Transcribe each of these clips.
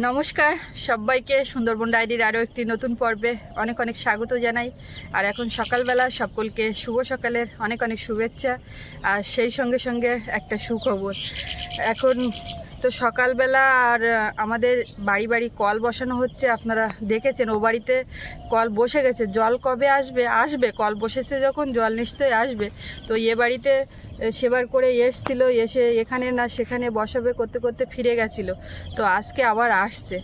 নমস্কার, সবাইকে সুন্দরবন ডায়েরির আরও একটি নতুন পর্বে অনেক অনেক স্বাগত জানাই। আর এখন সকালবেলা সকলকে শুভ সকালের অনেক অনেক শুভেচ্ছা, আর সেই সঙ্গে সঙ্গে একটা সুখবর। এখন তো সকালবেলা আর আমাদের বাড়ি বাড়ি কল বসানো হচ্ছে, আপনারা দেখেছেন, ও বাড়িতে কল বসে গেছে। জল কবে আসবে? আসবে। কল বসেছে যখন, জল নিশ্চয়ই আসবে। তো এ বাড়িতে সেবার করে এসছিল, এসে এখানে না সেখানে বসাবে করতে করতে ফিরে গেছিল। তো আজকে আবার আসছে।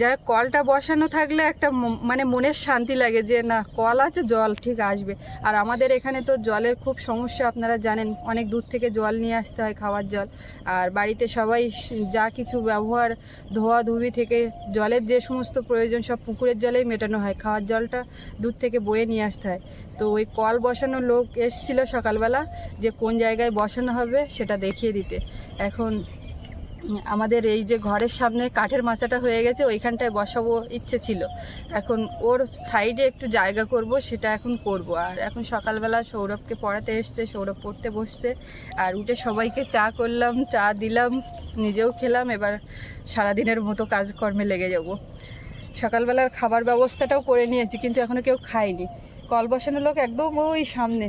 যা কলটা বসানো থাকলে একটা মানে মনের শান্তি লাগে যে না, কল আছে, জল ঠিক আসবে। আর আমাদের এখানে তো জলের খুব সমস্যা, আপনারা জানেন, অনেক দূর থেকে জল নিয়ে আসতে হয় খাওয়ার জল। আর বাড়িতে সবাই যা কিছু ব্যবহার ধোয়া ধুবি থেকে জলের যে সমস্ত প্রয়োজন, সব পুকুরের জলেই মেটানো হয়। খাওয়ার জলটা দূর থেকে বয়ে নিয়ে আসতে হয়। তো ওই কল বসানো লোক এসেছিল সকালবেলা যে কোন জায়গায় বসানো হবে সেটা দেখিয়ে দিতে। এখন আমাদের এই যে ঘরের সামনে কাঠের মাচাটা হয়ে গেছে, ওইখানটায় বসাবো ইচ্ছে ছিল। এখন ওর সাইডে একটু জায়গা করব, সেটা এখন করব। আর এখন সকালবেলা সৌরভকে পড়াতে এসছে, সৌরভ পড়তে বসছে। আর উঠে সবাইকে চা করলাম, চা দিলাম, নিজেও খেলাম, এবার সারাদিনের মতো কাজকর্মে লেগে যাব। সকালবেলার খাবার ব্যবস্থাটাও করে নিয়েছি, কিন্তু এখনও কেউ খায়নি। কল বসানো লোক একদম ওই সামনে।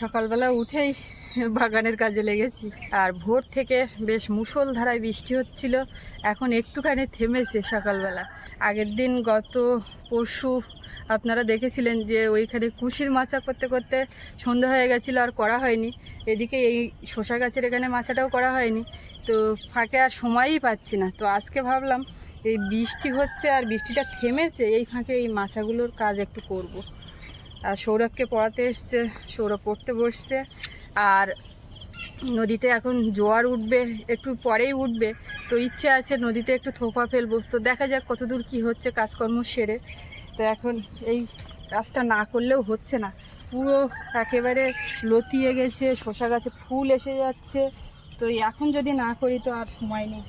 সকালবেলা উঠেই বাগানের কাজে লেগেছি। আর ভোর থেকে বেশ মুষলধারায় বৃষ্টি হচ্ছিল। এখন একটুখানি থেমেছে সকালবেলা। আগের দিন গত পরশু আপনারা দেখেছিলেন যে ওইখানে কুশির মাচা করতে করতে সন্ধ্যা হয়ে গেছিল আর করা হয়নি। এদিকে এই শশা গাছের এখানে মাচাটাও করা হয়নি। তো ফাঁকে আর সময়ই পাচ্ছি না। তো আজকে ভাবলাম এই বৃষ্টি হচ্ছে আর বৃষ্টিটা থেমেছে, এই ফাঁকে এই মাছাগুলোর কাজ একটু করব। আর সৌরভকে পড়াতে এসছে, সৌরভ পড়তে বসছে। আর নদীতে এখন জোয়ার উঠবে, একটু পরেই উঠবে। তো ইচ্ছে আছে নদীতে একটু থোপা ফেলব। তো দেখা যাক কতদূর কি হচ্ছে কাজকর্ম সেরে। তো এখন এই কাজটা না করলেও হচ্ছে না। পুরো একেবারে লতিয়ে গেছে শশা গাছে ফুল এসে যাচ্ছে। তো এখন যদি না করি তো আর সময় নেই।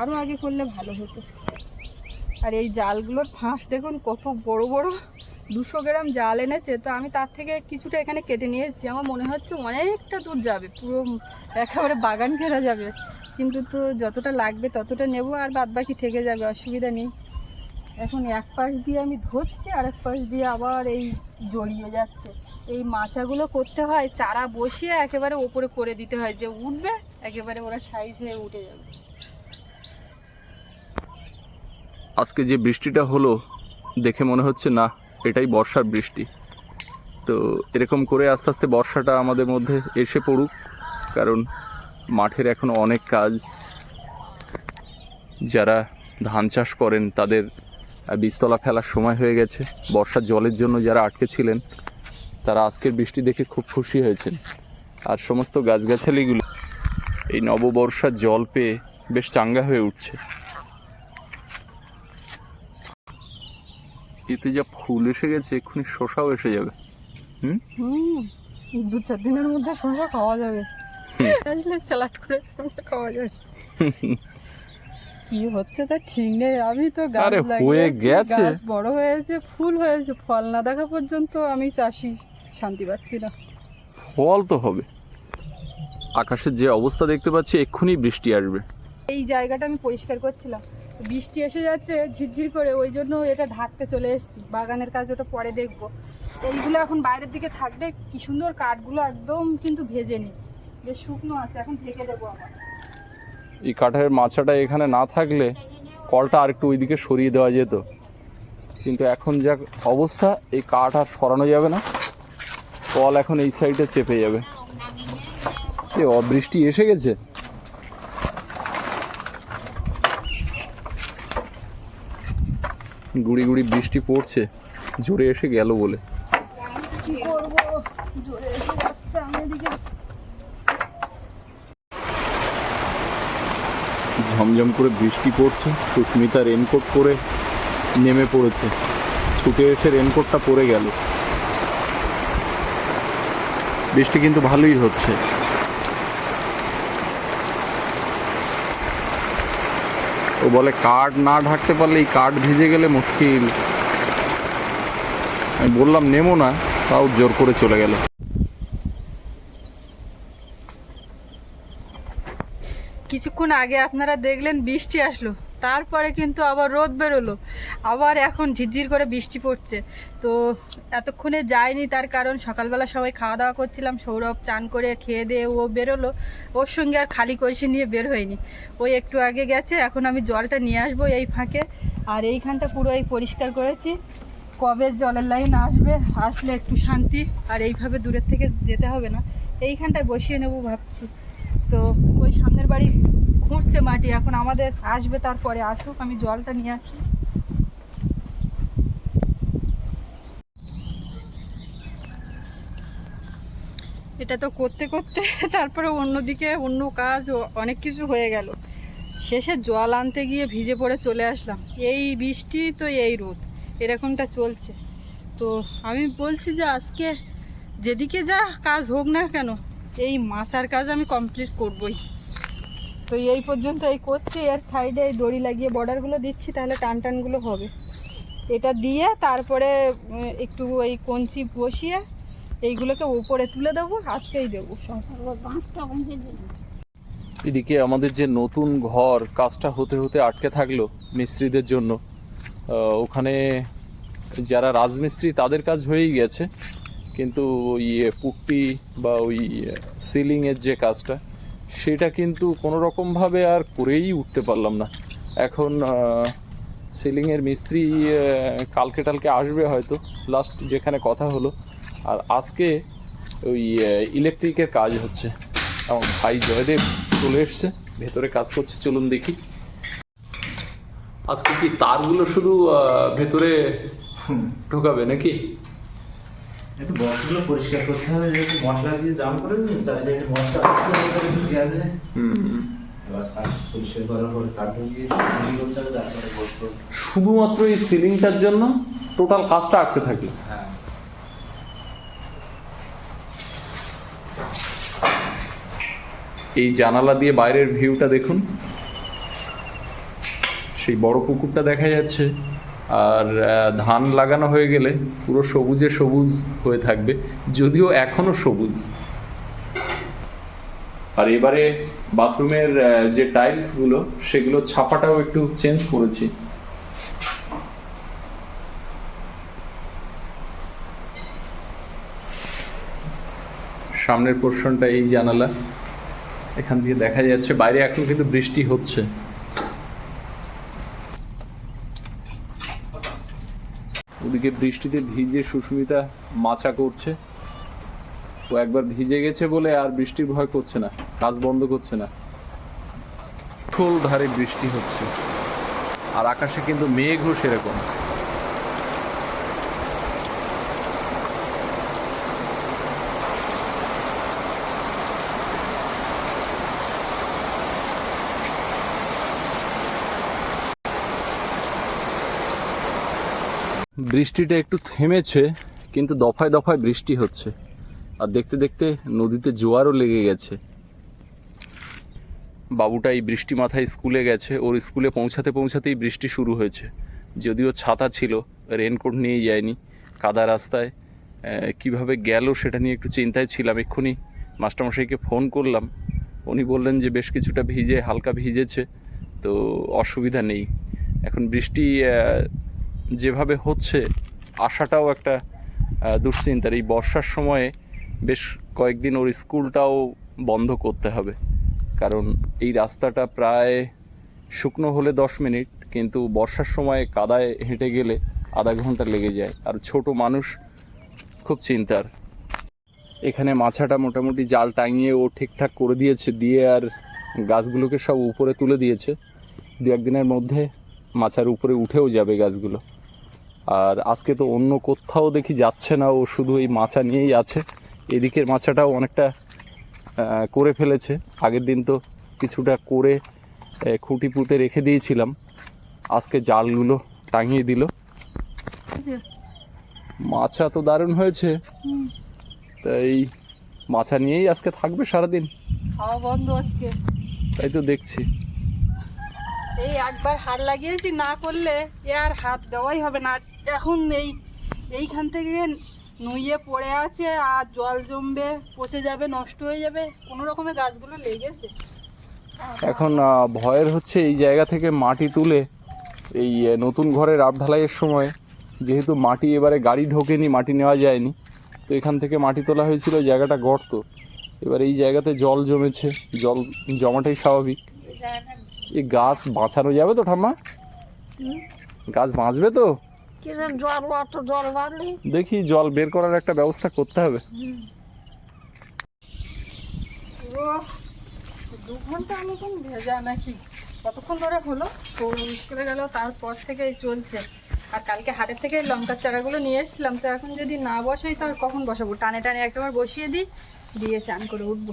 আরও আগে করলে ভালো হতো। আর এই জালগুলোর ফাঁস দেখুন, কত বড় বড় দুশো গ্রাম জাল এনেছে, তো আমি তার থেকে কিছুটা এখানে কেটে নিয়েছি। আমার মনে হচ্ছে অনেকটা দূর যাবে, পুরো একেবারে বাগান ঘেরা যাবে। কিন্তু তো যতটা লাগবে ততটা নেব আর বাদ বাকি থেকে যাবে, অসুবিধা নেই। এখন এক পাশ দিয়ে আমি ধরছি আর এক পাশ দিয়ে আবার এই জড়িয়ে যাচ্ছে। এই মাচাগুলো করতে হয়, চারা বসিয়ে একেবারে ওপরে করে দিতে হয়, যে উঠবে, একেবারে ওরা সাইজ হয়ে উঠে যাবে। আজকে যে বৃষ্টিটা হলো, দেখে মনে হচ্ছে না। এটাই বর্ষার বৃষ্টি। তো এরকম করে আস্তে আস্তে বর্ষাটা আমাদের মধ্যে এসে পড়ুক, কারণ মাঠের এখন অনেক কাজ। যারা ধান চাষ করেন, তাদের বীজতলা ফেলার সময় হয়ে গেছে। বর্ষার জলের জন্য যারা আটকে ছিলেন, তারা আজকের বৃষ্টি দেখে খুব খুশি হয়েছেন। আর সমস্ত গাছগাছালিগুলো এই নববর্ষার জল পেয়ে বেশ চাঙ্গা হয়ে উঠছে। এতে যা ফুল এসে গেছে এক্ষুনি শশাও এসে যাবে। হুম? দু চার দিনের মধ্যে শসা খাওয়া যাবে। আসলে স্যালাড করে শসা খাওয়া যাবে। কি হচ্ছে তা ঠিক নেই আমি তো গাছ হয়ে গেছে। গাছ। বড় হয়েছে ফুল হয়েছে ফল না দেখা পর্যন্ত আমি চাষি শান্তি পাচ্ছি না। ফল তো হবে। আকাশের যে অবস্থা দেখতে পাচ্ছি এক্ষুনি বৃষ্টি আসবে। এই জায়গাটা আমি পরিষ্কার করছিলাম। বৃষ্টি এসে যাচ্ছে, ঝিরঝির করে, ওই জন্য এটা ঢাকতে চলে এসেছি। বাগানের কাজ ওটা পরে দেখব। এইগুলো এখন বাইরের দিকে থাকবে কি সুন্দর কাঠগুলো একদম কিন্তু ভেজে নি বেশ শুকনো আছে, এখন ঢেকে দেবো আমার এই কাঠের মাছাটা এখানে না থাকলে কলটা আর একটু ওইদিকে সরিয়ে দেওয়া যেত। কিন্তু এখন যা অবস্থা, এই কাঠ আর সরানো যাবে না। কল এখন এই সাইডে চেপে যাবে। এ অবৃষ্টি এসে গেছে? গুড়ি গুড়ি বৃষ্টি পড়ছে জোরে এসে গেল বলে। ঝমঝম করে বৃষ্টি পড়ছে, সুস্মিতা রেনকোট পরে নেমে পড়েছে। ছুটে এসে রেনকোটটা পরে গেল। বৃষ্টি কিন্তু ভালোই হচ্ছে। ও বলে, কার্ড না ঢাকতে পারলে এই কার্ড ভিজে গেলে মুশকিল। আমি বললাম, নেমো না। তাও জোর করে চলে গেল। কিছুক্ষণ আগে আপনারা দেখলেন বৃষ্টি আসলো। তারপরে কিন্তু আবার রোদ বেরোলো। আবার এখন ঝিরঝির করে বৃষ্টি পড়ছে। তো এতক্ষণে যায়নি তার কারণ সকালবেলা সবাই খাওয়া দাওয়া করছিলাম, সৌরভ চান করে খেয়ে দিয়ে ও বেরোলো। ওর সঙ্গে আর খালি কলসি নিয়ে বের হয়নি। ওই একটু আগে গেছে, এখন আমি জলটা নিয়ে আসব এই ফাঁকে। আর এইখানটা পুরো এই পরিষ্কার করেছি। কবে জলের লাইন আসবে, আসলে একটু শান্তি, আর এইভাবে দূরের থেকে যেতে হবে না। এইখানটায় বসিয়ে নেব ভাবছি। তো ওই সামনের বাড়ি খুঁড়ছে মাটি, এখন আমাদের আসবে তারপরে আসুক, আমি জলটা নিয়ে আসি। এটা তো করতে করতে তারপরে অন্যদিকে অন্য কাজ অনেক কিছু হয়ে গেল। শেষে জল আনতে গিয়ে ভিজে পড়ে চলে আসলাম। এই বৃষ্টি তো এই রোদ, এরকমটা চলছে। তো আমি বলছি যে আজকে যেদিকে যা কাজ হোক না কেন, এই মাছার কাজ আমি কমপ্লিট করবই। তো এই পর্যন্ত এই করছি। এর সাইডে এই দড়ি লাগিয়ে বর্ডারগুলো দিচ্ছি, তাহলে টান টানগুলো হবে। এটা দিয়ে তারপরে একটু ওই কঞ্চি বসিয়ে এইগুলোকে উপরে তুলে দেবো, আজকেই দেবো এদিকে আমাদের যে নতুন ঘর, কাজটা হতে হতে আটকে থাকল মিস্ত্রিদের জন্য। ওখানে যারা রাজমিস্ত্রি, তাদের কাজ হয়েই গেছে। কিন্তু ওই পুট্টি বা ওই সিলিংয়ের যে কাজটা সেটা কিন্তু কোনো রকমভাবে আর করেই উঠতে পারলাম না। এখন সিলিংয়ের মিস্ত্রি কালকে টালকে আসবে হয়তো। লাস্ট যেখানে কথা হলো। আর আজকে ওই ইলেকট্রিকের কাজ হচ্ছে। আমার ভাই জয়দেব চলে এসছে। ভেতরে কাজ করছে। চলুন দেখি। আজকে কি তারগুলো শুধু ভেতরে ঢোকাবে নাকি? একটু বক্সগুলো পরিষ্কার করতে হবে যেহেতু মশলা দিয়ে জাম করে দিন তার যে মশলা আছে শুধুমাত্র এই সিলিংটার জন্য টোটাল কাজটা আটকে থাকল? হ্যাঁ। এই জানালা দিয়ে বাইরের ভিউটা দেখুন। সেই বড় পুকুরটা দেখা যাচ্ছে। আর ধান লাগানো হয়ে গেলে পুরো সবুজে সবুজ হয়ে থাকবে, যদিও এখনও সবুজ। আর এবারে বাথরুমের যে টাইলসগুলো সেগুলো ছাপাটাও একটু চেঞ্জ করেছি। সামনের পোর্শনটা এই জানালা, এখান দিয়ে দেখা যাচ্ছে, বাইরে এখন কিন্তু বৃষ্টি হচ্ছে। ওদিকে বৃষ্টিতে ভিজে সুস্মিতা মাছা করছে। ও একবার ভিজে গেছে বলে আর বৃষ্টির ভয় করছে না, কাজ বন্ধ করছে না। ঠোল ধারে বৃষ্টি হচ্ছে, আর আকাশে কিন্তু মেঘও সেরকম। বৃষ্টিটা একটু থেমেছে, কিন্তু দফায় দফায় বৃষ্টি হচ্ছে। আর দেখতে দেখতে নদীতে জোয়ারও লেগে গেছে। বাবুটা এই বৃষ্টি মাথায় স্কুলে গেছে। ওর স্কুলে পৌঁছাতে পৌঁছাতেই বৃষ্টি শুরু হয়েছে। যদিও ছাতা ছিল, রেনকোট নিয়ে যায়নি। কাদা রাস্তায় কীভাবে গেল সেটা নিয়ে একটু চিন্তায় ছিলাম। এক্ষুনি মাস্টারমশাইকে ফোন করলাম। উনি বললেন যে, বেশ কিছুটা ভিজে, হালকা ভিজেছে, তো অসুবিধা নেই। এখন বৃষ্টি যেভাবে হচ্ছে আসাটাও একটা দুশ্চিন্তার। এই বর্ষার সময়ে বেশ কয়েকদিন ওর স্কুলটাও বন্ধ করতে হবে। কারণ এই রাস্তাটা প্রায় শুকনো হলে দশ মিনিট, কিন্তু বর্ষার সময় কাদায় হেঁটে গেলে আধা ঘণ্টা লেগে যায়। আর ছোট মানুষ খুব চিন্তার। এখানে মাছাটা মোটামুটি জাল টাঙিয়ে ও ঠিকঠাক করে দিয়েছে, দিয়ে আর গাছগুলোকে সব উপরে তুলে দিয়েছে। দু একদিনের মধ্যে মাছার উপরে উঠেও যাবে গাছগুলো। আর আজকে তো অন্য কোথাও দেখি যাচ্ছে না ও শুধু এই মাছা নিয়েই আছে। এদিকের মাছাটাও অনেকটা করে ফেলেছে। আগের দিন তো কিছুটা করে খুঁটি পুঁতে রেখে দিয়েছিলাম। আজকে জালগুলো টাঙিয়ে দিল। মাছা তো দারুণ হয়েছে। তাই মাছা নিয়েই আজকে থাকবে সারাদিন। খাওয়া বন্ধ আজকে। তাই তো দেখছি। এই একবার হাত লাগিয়েছি না করলে এ আর হাত দেওয়াই হবে না। এখন এই এইখান থেকে নুইয়ে পড়ে আছে আর জল জমবে পচে যাবে নষ্ট হয়ে যাবে। কোনো রকমের গাছগুলো লেগেছে এখন ভয়ের হচ্ছে এই জায়গা থেকে মাটি তুলে এই নতুন ঘরের আপ ঢালাইয়ের সময় যেহেতু মাটি এবারে গাড়ি ঢোকেনি মাটি নেওয়া যায়নি তো এখান থেকে মাটি তোলা হয়েছিল জায়গাটা গর্ত। এবার এই জায়গাতে জল জমেছে জল জমাটাই স্বাভাবিক। এই গাছ বাঁচানো যাবে তো ঠাম্মা? গাছ বাঁচবে তো? কিসের জল অত জল বাড়লি? দেখি জল বের করার একটা ব্যবস্থা করতে হবে। পুরো দু ঘণ্টা মতন ভেজা নাকি? কতক্ষণ ধরে হলো? তো স্কুলে গেল তারপর থেকে চলছে। আর কালকে হাটের থেকে লঙ্কার চারাগুলো নিয়ে এসেছিলাম তো এখন যদি না বসাই তাহলে কখন বসাবো? টানে টানে একবার বসিয়ে দিই দিয়ে চান করে উঠবো।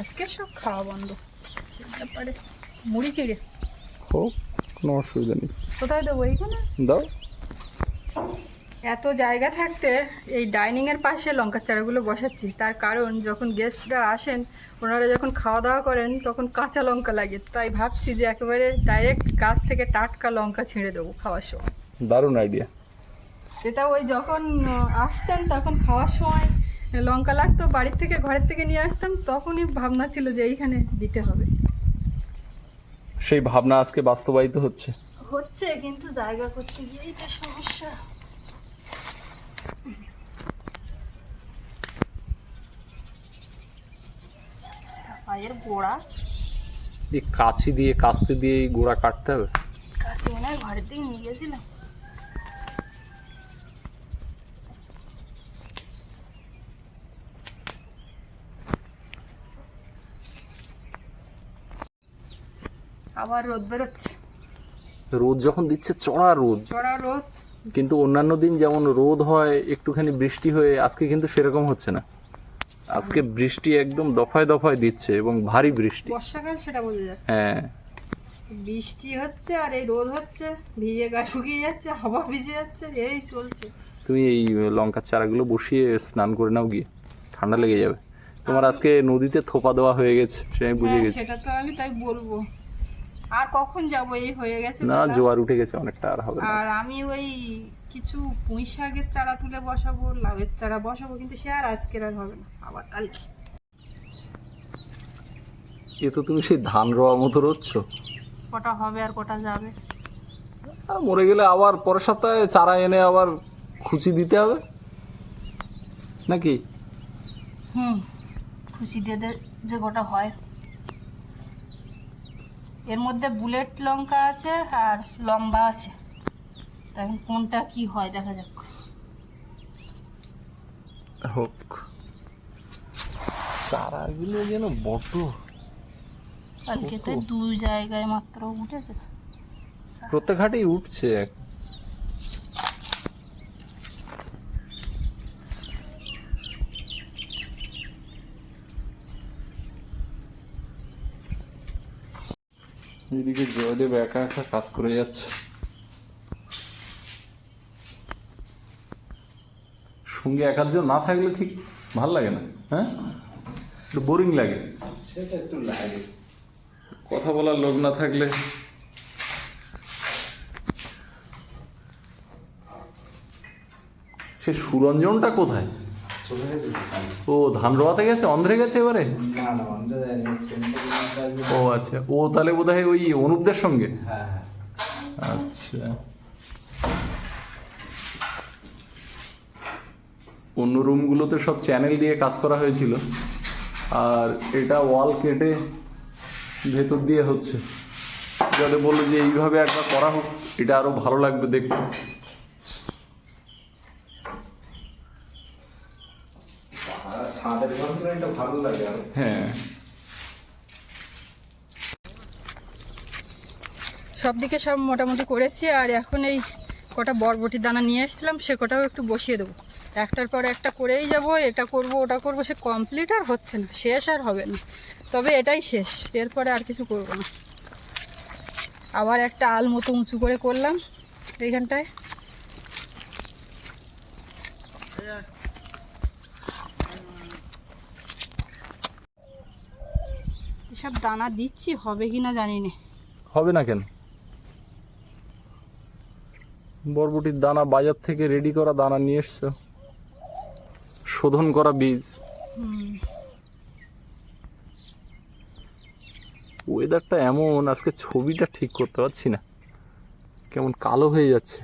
আজকে সব খাওয়া বন্ধ। তারপরে মুড়ি চিড়ে। হোক কোনো অসুবিধা নেই। কোথায় দেবো? এইখানে? দাও। এত জায়গা থাকতে এই ডাইনিংয়ের পাশে লঙ্কার চারাগুলো বসাচ্ছি। তার কারণ যখন গেস্টরা আসেন ওনারা যখন খাওয়া দাওয়া করেন তখন কাঁচা লঙ্কা লাগে। তাই ভাবছি যে একেবারে ডাইরেক্ট গাছ থেকে টাটকা লঙ্কা ছিঁড়ে দেবো খাওয়ার সময়। দারুণ আইডিয়া সেটা ওই যখন আসতেন তখন খাওয়ার সময় লঙ্কা লাগতো বাড়ির থেকে ঘরের থেকে নিয়ে আসতাম তখনই ভাবনা ছিল যে এইখানে দিতে হবে। সেই ভাবনা আজকে বাস্তবায়িত হচ্ছে। হচ্ছে কিন্তু জায়গা করতে গিয়েই তো সমস্যা। পায়ের গোড়া। এই কাছি দিয়ে কাস্তে দিয়ে এই গোড়া কাটতে হবে? কাছে মনে হয় ঘরের দিকে নিয়ে গেছিলাম। আবার রোদ বেরোচ্ছে। রোদ যখন দিচ্ছে চড়া রোদ। চড়া রোদ। কিন্তু অন্যান্য দিন যেমন রোদ হয় একটুখানি বৃষ্টি হয়ে আজকে কিন্তু সেরকম হচ্ছে না। আজকে বৃষ্টি একদম দফায় দফায় দিচ্ছে এবং ভারী বৃষ্টি। বর্ষাকাল সেটা বোঝা যায় হ্যাঁ। বৃষ্টি হচ্ছে আর এই রোদ হচ্ছে ভিজে গা শুকিয়ে যাচ্ছে হাওয়া ভিজে যাচ্ছে এই চলছে। তুমি এই লঙ্কার চারাগুলো বসিয়ে স্নান করে নাও গিয়ে ঠান্ডা লেগে যাবে। তোমার আজকে নদীতে থোপা দেওয়া হয়ে গেছে সে আমি বুঝে হ্যাঁ, গেছি। সেটা তো আমি তাই বলব। আর কখন যাব? এই হয়ে গেছে না জোয়ার উঠে গেছে অনেকটা আর হবে না। আর আমি ওই কিছু পুঁই শাকের চারা তুলে বসাবো লাউয়ের চারা বসাবো কিন্তু সে আর আজকের আর হবে না আবার কালকে। এ তো তুমি সেই ধান রোয়া মতো রোচ্ছ। কটা হবে আর কটা যাবে? মরে গেলে আবার পরের সপ্তাহে চারা এনে আবার খুচি দিতে হবে? নাকি? হুম খুশি দিয়ে দে যে গোটা হয়। এর মধ্যে বুলেট লঙ্কা আছে আর লম্বা আছে। তাই কোনটা কি হয় দেখা যাক। হোক। চারাগুলো যেন বড্ড কালকে তো। দুই জায়গায় মাত্র উঠেছে। প্রত্যেক হাটেই উঠছে এক এদিকে জয়দেব একা একা কাজ করে যাচ্ছে। সঙ্গে এক আধজন না থাকলে ঠিক ভালো লাগে না হ্যাঁ? একটু বোরিং লাগে। সেটা একটু লাগে। কথা বলার লোক না থাকলে। সে সুরঞ্জনটা কোথায়? ও, ধান রোয়াতে গেছে? অন্ধ্রে গেছে এবারে? ও আচ্ছা। ও তাহলে বোধ হয় ওই অনুপদের সঙ্গে? আচ্ছা। অন্য রুমগুলোতে সব চ্যানেল দিয়ে কাজ করা হয়েছিল। আর এটা ওয়াল কেটে ভেতর দিয়ে হচ্ছে। যাতে বলল যে এইভাবে একবার করা হোক, এটা আরও ভালো লাগবে দেখতে আর সাদের ঘরগুলো এটা ভালো লাগে আর হ্যাঁ সব দিকে সব মোটামুটি করেছি, আর এখন এই কটা বরবটির দানা নিয়ে এসেছিলাম, সে কটাও একটু বসিয়ে দেবো। একটার পর একটা করেই যাব, এটা করব, ওটা করব, সে কমপ্লিট আর হচ্ছে না, শেষ আর হবে না। তবে এটাই শেষ, এরপরে আর কিছু করব না। আবার একটা আল মতো উঁচু করে করলাম, এইখানটায়। এসব দানা দিচ্ছি, হবে কি না জানি না। হবে না কেন? বরবটির দানা বাজার থেকে রেডি করা দানা নিয়ে এসছো। শোধন করা বীজ। ওয়েদারটা এমন, আজকে ছবিটা ঠিক করতে পারছি না। কেমন কালো হয়ে যাচ্ছে।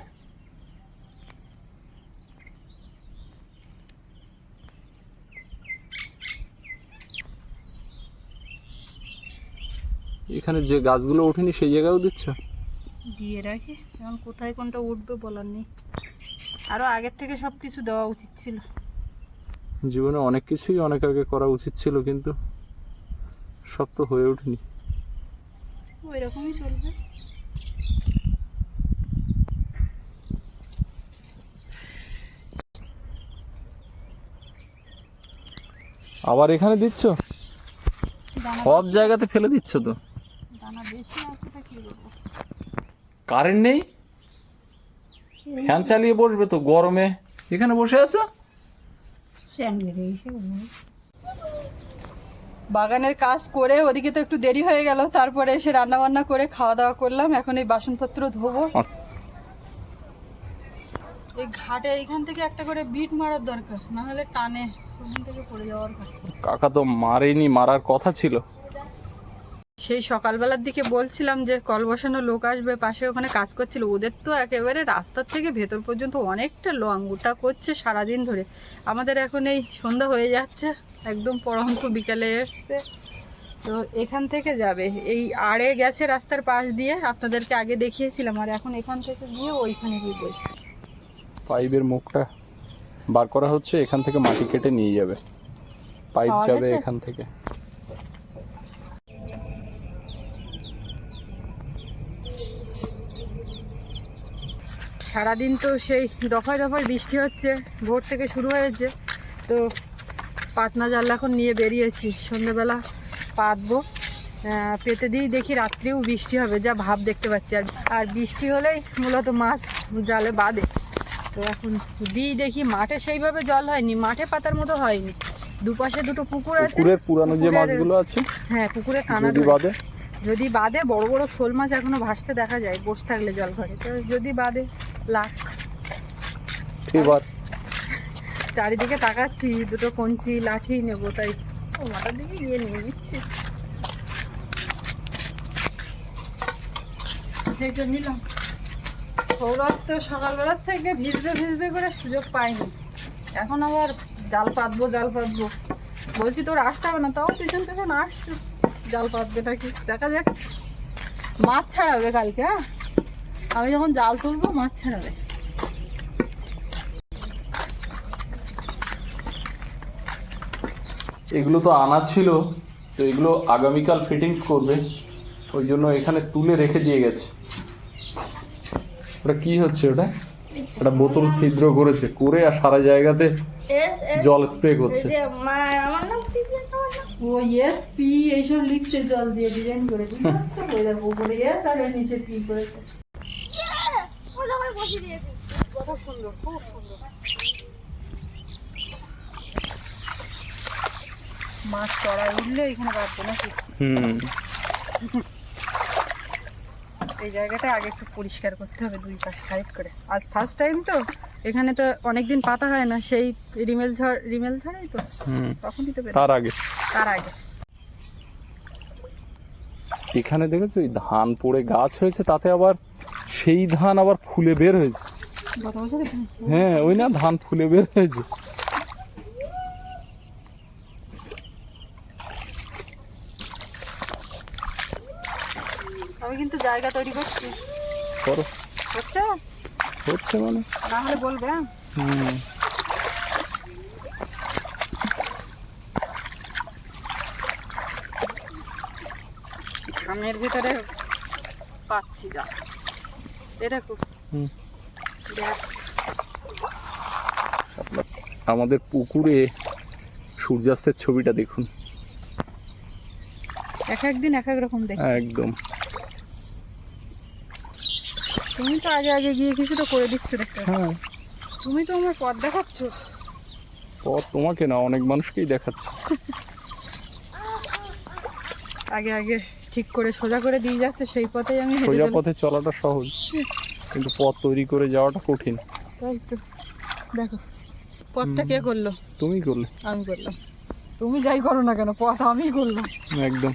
এখানে যে গাছগুলো ওঠেনি, সেই জায়গায়ও দিচ্ছ? দিয়ে রাখি। এখন কোথায় কোনটা উঠবে বলার নেই। আরও আগের থেকে সব কিছু দেওয়া উচিত ছিল। জীবনে অনেক কিছুই অনেক আগে করা উচিত ছিল কিন্তু সব তো হয়ে ওঠেনি। ওই রকমই চলবে। আবার এখানে দিচ্ছ? সব জায়গাতে ফেলে দিচ্ছ তো? দানা করব কারেন্ট নেই? ফ্যান চালিয়ে বসবে তো গরমে। এখানে বসে আছো? বাগানের কাজ করে ওদিকে তো একটু দেরি হয়ে গেল তারপরে এসে রান্না বান্না করে খাওয়া দাওয়া করলাম এখন এই বাসনপত্র ধোবো। এই ঘাটে এইখান থেকে একটা করে বিট মারার দরকার না হলে টানে ওখান থেকে পড়ে যাওয়ার কথা। কাকা তো মারেনি মারার কথা ছিল। সেই সকালবেলার দিকে বলছিলাম যে কল বসানো লোক আসবে পাশে ওখানে কাজ করছিল। ওদের তো একেবারে রাস্তার থেকে ভেতর পর্যন্ত অনেকটা লং ওটা করছে সারাদিন ধরে। আমাদের এখন এই সন্ধ্যা হয়ে যাচ্ছে একদম পরন্ত বিকালে এসছে। তো এখান থেকে যাবে। এই আড়ে গেছে রাস্তার পাশ দিয়ে আপনাদেরকে আগে দেখিয়েছিলাম আর এখন এখান থেকে গিয়ে ওইখানে গিয়ে পাইপের মুখটা বার করা হচ্ছে এখান থেকে মাটি কেটে নিয়ে যাবে। পাইপ যাবে এখান থেকে। সারাদিন তো সেই দফায় দফায় বৃষ্টি হচ্ছে ভোর থেকে শুরু হয়েছে। তো পাতনা জাল এখন নিয়ে বেরিয়েছি সন্ধ্যেবেলা পাতবো। পেতে দিই দেখি রাত্রেও বৃষ্টি হবে যা ভাব দেখতে পাচ্ছি। আর আর বৃষ্টি হলেই মূলত মাছ জালে বাঁধে তো এখন দিই দেখি মাঠে সেইভাবে জল হয়নি মাঠে পাতার মতো হয়নি। দুপাশে দুটো পুকুর আছে। পুরানো যে মাছগুলো আছে হ্যাঁ পুকুরে কানা। বাদে। যদি বাদে বড় বড় শোল মাছ এখনও ভাসতে দেখা যায় বসে থাকলে জল ঘরে। তো যদি বাদে লাখ। চারিদিকে তাকাচ্ছি দুটো কঞ্চি লাঠি নেব তাই ও মাথার দিকে গিয়ে নিয়ে নিচ্ছি। নিলাম। সৌরভ তো সকালবেলার থেকে ভিজবে ভিজবে করে সুযোগ পাইনি এখন আবার জাল পাতবো জাল পাতবো। বলছি তোর আসতে হবে না তাও পিছন পিছন আসছে। জাল পাতবে নাকি দেখা যাক। মাছ ছাড়াবে কালকে হ্যাঁ? আমি যখন জাল তুলবো মাছ ছাড়াবে। এগুলো তো আনা ছিল তো এগুলো আগামীকাল ফিটিংস করবে। ওই জন্য এখানে তুলে রেখে দিয়ে গেছে। ওটা কি হচ্ছে ওটা? একটা বোতল ছিদ্র করেছে করে আর সারা জায়গাতে জল স্প্রে করছে। আমার নাম কি যেন আমার নাম? ও ইয়েস পি এইসব লিখছে জল দিয়ে ডিজাইন করে উপরে ইয়েস আর নিচে পি করেছে কত সুন্দর খুব সুন্দর মাছ চড়াই উঠলে এখানে বাঁধবে নাকি? হুম। এই জায়গাটা আগে একটু পরিষ্কার করতে হবে দুই পাশ সাইড করে। আজ ফার্স্ট টাইম তো এখানে তো অনেকদিন পাতা হয় না সেই রিমেল ঝড় রিমেল ঝড়াই তো। তখনই তো তার আগে। তার আগে। এখানে দেখেছ ওই ধান পড়ে গাছ হয়েছে তাতে আবার সেই ধান আবার ফুলে বের হয়েছে। হ্যাঁ ওই না ধান ফুলে বের হয়েছে। আমি কিন্তু জায়গা তৈরি করছি। করো। হচ্ছে? হচ্ছে মানে? না হলে বলবে হ্যাঁ? হুম। খামের ভিতরে পাচ্ছি যা। এ দেখো। হুম। দেখ। আমাদের পুকুরে সূর্যাস্তের ছবিটা দেখুন। এক একদিন এক এক রকম দেখ। একদম। তুমি তো আগে আগে গিয়ে কিছু তো করে দিচ্ছ দেখতে হ্যাঁ। তুমি তো আমার পথ দেখাচ্ছ। পথ তোমাকে না অনেক মানুষকেই দেখাচ্ছ। আগে আগে ঠিক করে সোজা করে দিয়ে যাচ্ছে সেই পথেই আমি সোজা পথে চলাটা সহজ কিন্তু পথ তৈরি করে যাওয়াটা কঠিন। তাই তো। দেখো পথটা কে করল? তুমি করলে। আমি করলাম। তুমি যাই করো না কেন পথ আমি করলাম। একদম।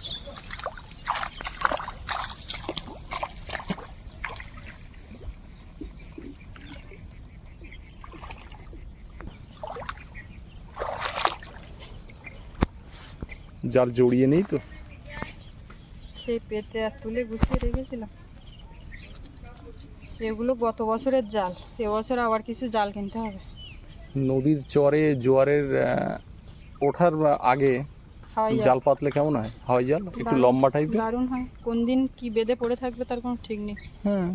জাল জড়িয়ে নেই তো। সেই পেতে আর তুলে গুছিয়ে রেখেছিলাম। সেগুলো গত বছরের জাল এবছর আবার কিছু জাল কিনতে হবে। নদীর চরে জোয়ারের ওঠার আগে জাল। পাতলে কেমন হয়? হাওয়াই জাল? একটু লম্বা টাইপের দারুণ হয়। কোন দিন কি বেঁধে পড়ে থাকবে তার কোনো ঠিক নেই। হ্যাঁ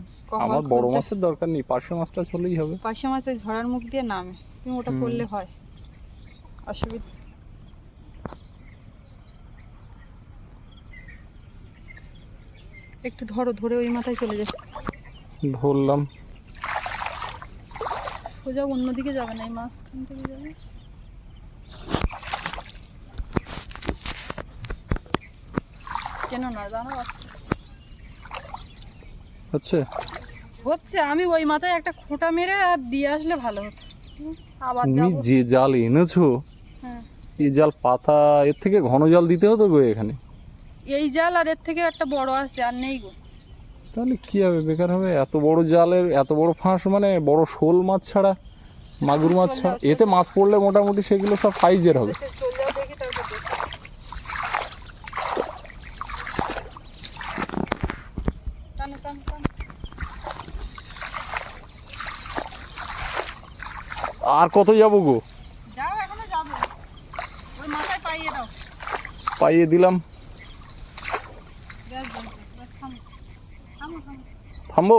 আমার বড় মাছের দরকার নেই পার্শে মাছটা চলেই হবে। পাশে মাছ ওই ঝড়ার মুখ দিয়ে নামে তুমি ওটা করলে হয়। অসুবিধা একটু ধরো ধরে ওই মাথায় চলে যাবে ধরলাম। সোজা অন্যদিকে যাবে না এই মাঝখান থেকে যাবে। কেন না জানো হচ্ছে? হচ্ছে আমি ওই মাথায় একটা খোঁটা মেরে আর দিয়ে আসলে ভালো হতো। আবার তুমি যে জাল এনেছো হ্যাঁ। এই জাল পাতা এর থেকে ঘন জাল দিতে হতো গো এখানে? এই জাল আর এর থেকে একটা বড় আছে আর নেই গো। তাহলে কি হবে? বেকার হবে? এত বড় জালের এত বড় ফাঁস মানে বড় শোল মাছ ছাড়া মাগুর মাছ ছাড়া? এতে মাছ পড়লে মোটামুটি সেগুলো সব সাইজের হবে। আর কত যাব গো? পাইয়ে দিলাম। থামবো?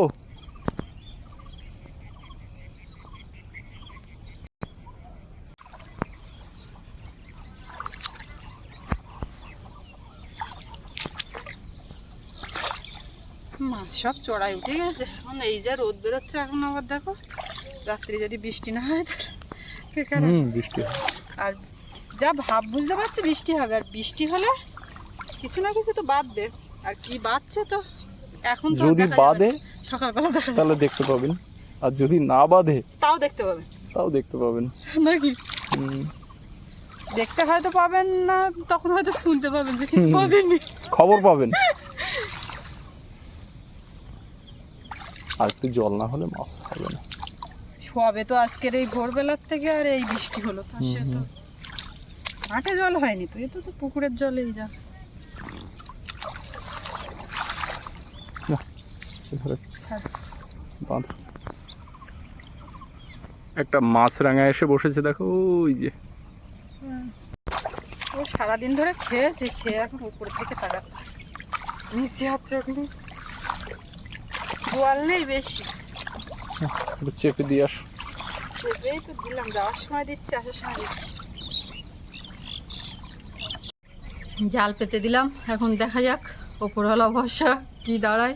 মাছ সব চড়াই উঠে গেছে। এখন এই যা রোদ বেরোচ্ছে এখন আবার দেখো রাত্রি যদি বৃষ্টি না হয় তাহলে বৃষ্টি আর যা ভাব বুঝতে পারছি বৃষ্টি হবে। আর বৃষ্টি হলে কিছু না কিছু তো বাঁধবে। আর কি বাঁধছে তো? এখন আর যদি না। সকালবেলা তাহলে দেখতে পাবেন। আর যদি না বাঁধে তাও দেখতে পাবেন। তাও দেখতে পাবেন। নাকি? দেখতে হয়তো পাবেন না তখন হয়তো শুনতে পাবেন যে কিছু। পাবেননি খবর পাবেন। আর একটু জল না হলে মাছ হবে না। সবে তো আজকের এই ভোরবেলার থেকে আর এই বৃষ্টি হলো তা হুম, সে তো মাঠে জল হয়নি তো এ তো তো পুকুরের জলেই যা এবারে ছাড়। বাঁধ। একটা মাছ রাঙা এসে বসেছে দেখো ওই যে। ও সারাদিন ধরে খেয়েছে খেয়ে এখন উপরের দিকে তাকাচ্ছে। নিচে চোখ নেই জল নেই বেশি। একটু চেপে দিয়ে আস। চেপেই তো দিলাম যাওয়ার সময় দিচ্ছে আসার সময় দিচ্ছে। জাল পেতে দিলাম এখন দেখা যাক ওপরওয়ালা ভরসা কি দাঁড়ায়।